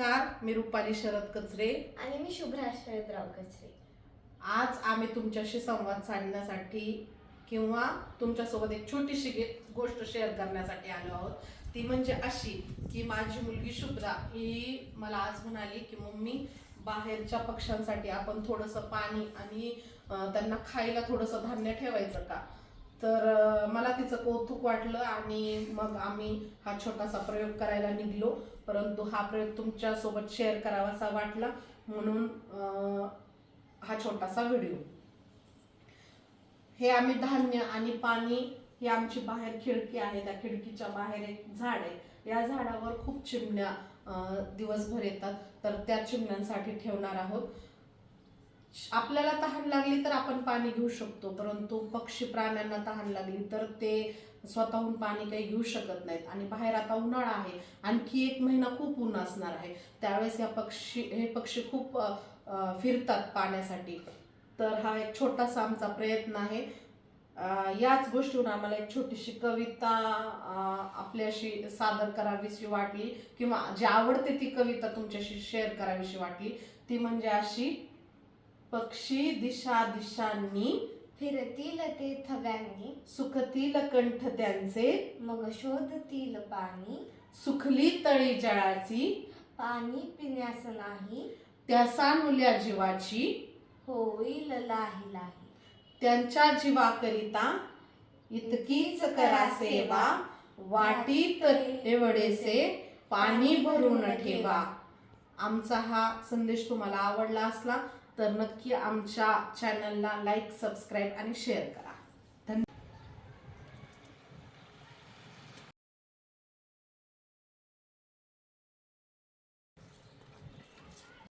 नमस्कार मी रुपाली शरद कचरे. आणि मी शुभ्रा शरदराव कचरे. आज आम्ही तुमच्याशी संवाद साधण्यासाठी किंवा तुमच्यासोबत एक छोटीशी गोष्ट शेअर करण्यासाठी आलो आहोत. ती म्हणजे अशी की माझी मुलगी शुभ्रा ही मला आज म्हणाली की मम्मी बाहेरच्या पक्ष्यांसाठी आपण थोडंसं पाणी आणि त्यांना खायला थोडंसं धान्य ठेवायचं का? तर मला तिचं कौतुक वाटलं आणि मग आम्ही हा छोटासा प्रयोग करायला निघलो. परंतु हा प्रयोग तुमच्यासोबत शेअर करावासा वाटला. म्हणून हा छोटासा व्हिडिओ हे आम्ही धान्य आणि पाणी ही आमची बाहेर खिडकी आहे. त्या खिडकीच्या बाहेर एक झाड आहे. या झाडावर खूप चिमण्या दिवसभर येतात. तर त्या चिमण्यांसाठी ठेवणार आहोत. आपल्याला तहान लागली तर आपण पाणी घेऊ शकतो परंतु पक्षी प्राण्यांना तहान लागली तर ते स्वतःहून पाणी काही घेऊ शकत नाहीत. आणि बाहेर आता उन्हाळा आहे आणखी एक महिना खूप ऊन असणार आहे. त्यावेळेस या पक्षी हे पक्षी खूप फिरतात पाण्यासाठी. तर हा एक छोटासा आमचा प्रयत्न आहे. याच गोष्टीवरून आम्हाला एक छोटीशी कविता आपल्याशी सादर करावीशी वाटली किंवा जी आवडते ती कविता तुमच्याशी शेअर करावीशी वाटली ती म्हणजे अशी पक्षी दिशा दिशांनी फिरतील ते थव्यांनी सुखतील कंठ त्यांचे मग शोधतील पाणी. सुखली तळी जळाची पाणी पिण्यास नाही. त्या सानुल्या जीवाची होईल लाही लाही. त्यांच्या जीवाकरिता इतकीच करा सेवा. वाटीत एवढेसे पाणी भरून ठेवा. आमचा हा संदेश तुम्हाला आवडला असला तर नक्की आमच्या चॅनलला लाईक सबस्क्राईब आणि शेअर करा.